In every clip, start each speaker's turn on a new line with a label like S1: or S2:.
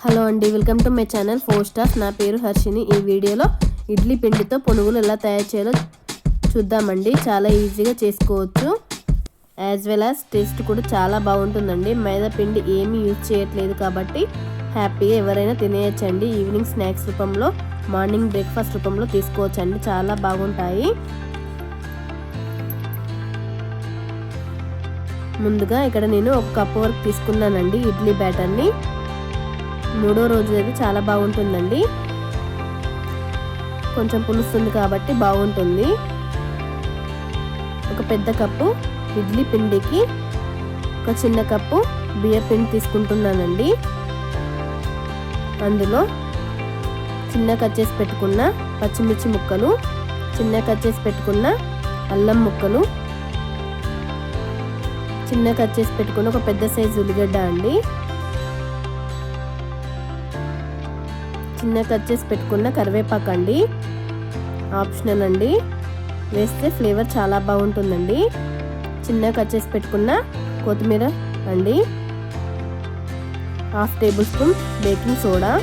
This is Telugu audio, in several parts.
S1: హలో అండి welcome to my channel four stars. నా పేరు హర్షిని. ఈ వీడియోలో ఇడ్లీ పిండితో పునుగులు ఎలా తయారు చేయాలో చూద్దామండి. చాలా ఈజీగా చేసుకోవచ్చు. యాజ్ వెల్ యాజ్ టేస్ట్ కూడా చాలా బాగుంటుందండి. మైదా పిండి ఏమీ యూజ్ చేయట్లేదు కాబట్టి హ్యాపీగా ఎవరైనా తినేయచ్చండి. ఈవినింగ్ స్నాక్స్ రూపంలో మార్నింగ్ బ్రేక్ఫాస్ట్ రూపంలో తీసుకోవచ్చండి. చాలా బాగుంటాయి. ముందుగా ఇక్కడ నేను ఒక కప్పు వరకు తీసుకున్నానండి ఇడ్లీ బ్యాటర్ని. మూడో రోజు అది చాలా బాగుంటుందండి. కొంచెం పులుస్తుంది కాబట్టి బాగుంటుంది. ఒక పెద్ద కప్పు ఇడ్లీ పిండికి ఒక చిన్న కప్పు బియ్య పిండి తీసుకుంటున్నానండి. అందులో చిన్న కట్ చేసి పెట్టుకున్న పచ్చిమిర్చి ముక్కలు చిన్న కట్ చేసి పెట్టుకున్న అల్లం ముక్కలు చిన్న కట్ చేసి పెట్టుకున్న ఒక పెద్ద సైజు ఉల్లిగడ్డ అండి. చిన్న కట్ చేసి పెట్టుకున్న కరివేపాకు అండి. ఆప్షనల్ అండి. వేస్తే ఫ్లేవర్ చాలా బాగుంటుందండి. చిన్న కట్ చేసి పెట్టుకున్న కొత్తిమీర అండి. Half tablespoon baking soda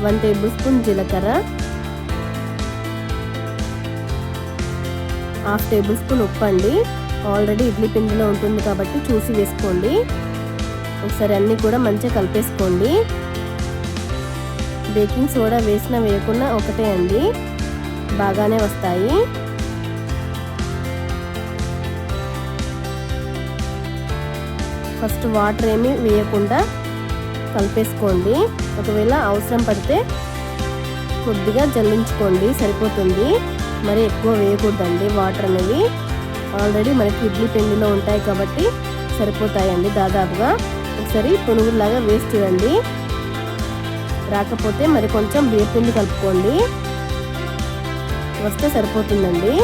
S1: one tablespoon జీలకర్ర. హాఫ్ టేబుల్ స్పూన్ ఉప్పు అండి. ఆల్రెడీ ఇడ్లీ పిండిలో ఉంటుంది కాబట్టి చూసి వేసుకోండి. ఒకసారి అన్నీ కూడా మంచిగా కలిపేసుకోండి. బేకింగ్ సోడా వేసినా వేయకుండా ఒకటే అండి. బాగానే వస్తాయి. ఫస్ట్ వాటర్ ఏమి వేయకుండా కలిపేసుకోండి. ఒకవేళ అవసరం పడితే కొద్దిగా జల్లించుకోండి సరిపోతుంది. మరి ఎక్కువ వేయకూడదండి వాటర్ అనేవి. ఆల్రెడీ మనకి ఇడ్లీ పిండిలో ఉంటాయి కాబట్టి సరిపోతాయండి దాదాపుగా. ఒకసారి పునుగులాగా వేసి చూడండి. రాకపోతే మరి కొంచెం బియ్యపిండి కలుపుకోండి. వస్తే సరిపోతుందండి.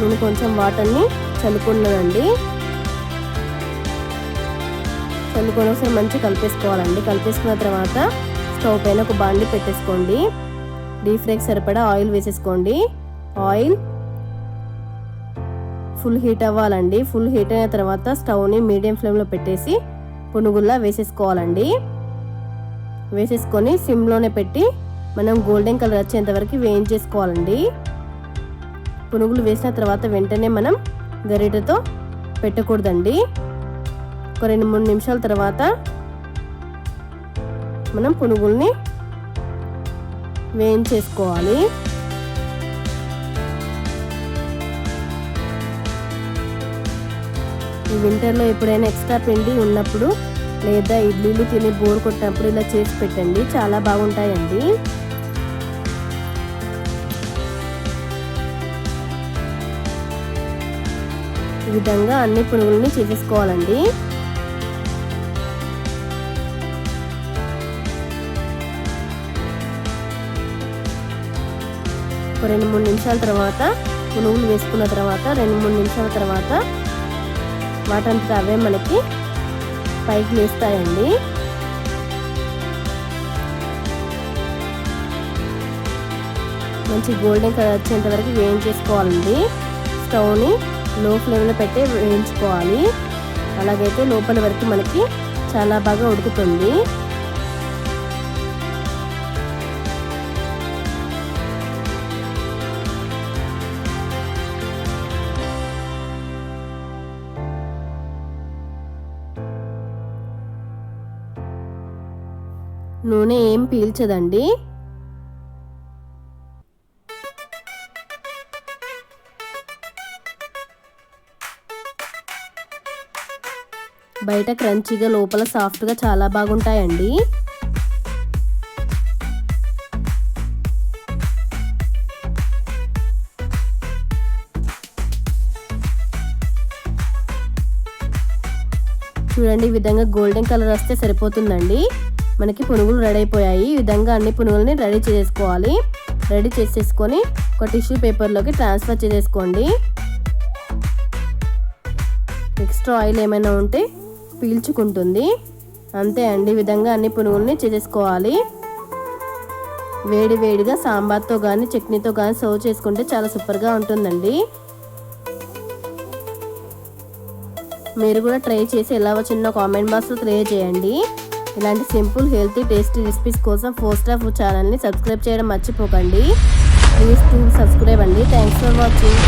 S1: నేను కొంచెం వాటర్ని చల్లుకున్నానండి. చల్లుకొని ఒకసారి మంచిగా కలిపేసుకోవాలండి. కలిపేసుకున్న తర్వాత స్టవ్ పైన ఒక బాండి పెట్టేసుకోండి. డీప్ ఫ్రైకి సరిపడా ఆయిల్ వేసేసుకోండి. ఆయిల్ ఫుల్ హీట్ అవ్వాలండి. ఫుల్ హీట్ అయిన తర్వాత స్టవ్ని మీడియం ఫ్లేమ్లో పెట్టేసి పునుగుల్లా వేసేసుకోవాలండి. వేసేసుకొని సిమ్లోనే పెట్టి మనం గోల్డెన్ కలర్ వచ్చేంత వరకు వేయించేసుకోవాలండి. పునుగులు వేసిన తర్వాత వెంటనే మనం గరిటెతో పెట్టకూడదండి. ఒక రెండు మూడు నిమిషాల తర్వాత మనం పునుగుల్ని వేయించేసుకోవాలి. ఈ వింటర్లో ఎప్పుడైనా ఎక్స్ట్రా పిండి ఉన్నప్పుడు లేదా ఇడ్లీలు తిని బోర్ కొట్టినప్పుడు ఇలా చేసి పెట్టండి. చాలా బాగుంటాయండి. ఈ విధంగా అన్ని పునుగుల్ని చేసేసుకోవాలండి. ఒక రెండు మూడు నిమిషాల తర్వాత పునుగులు వేసుకున్న తర్వాత రెండు మూడు నిమిషాల తర్వాత వాటంతా అవే మనకి పైకి లేస్తాయండి. మంచి గోల్డెన్ కలర్ వచ్చేంత వరకు వేయించేసుకోవాలండి స్టవ్ని లో ఫ్లేమ్లో పెట్టి వేయించుకోవాలి. అలాగైతే లోపల వరకు మనకి చాలా బాగా ఉడుకుతుంది. నూనె ఏం పీల్చదండి. బయట క్రంచీగా లోపల సాఫ్ట్గా చాలా బాగుంటాయండి. చూడండి ఈ విధంగా గోల్డెన్ కలర్ వస్తే సరిపోతుందండి. మనకి పునుగులు రెడీ అయిపోయాయి. ఈ విధంగా అన్ని పునుగుల్ని రెడీ చేసేసుకోవాలి. రెడీ చేసేసుకొని ఒక టిష్యూ పేపర్లోకి ట్రాన్స్ఫర్ చేసేసుకోండి. ఎక్స్ట్రా ఆయిల్ ఏమైనా ఉంటే పీల్చుకుంటుంది. అంతే అండి. ఈ విధంగా అన్ని పునుగుల్ని చేసేసుకోవాలి. వేడి వేడిగా సాంబార్తో కానీ చట్నీతో కానీ సర్వ్ చేసుకుంటే చాలా సూపర్గా ఉంటుందండి. మీరు కూడా ట్రై చేసి ఎలా వచ్చిందో కామెంట్ బాక్స్లో తెలియజేయండి. ఇలాంటి సింపుల్ హెల్తీ టేస్టీ రెసిపీస్ కోసం ఫోర్ స్టార్ ఫుడ్ ఛానల్ని సబ్స్క్రైబ్ చేయడం మర్చిపోకండి. ప్లీజ్ టు సబ్స్క్రైబ్ అండి. Thanks for watching.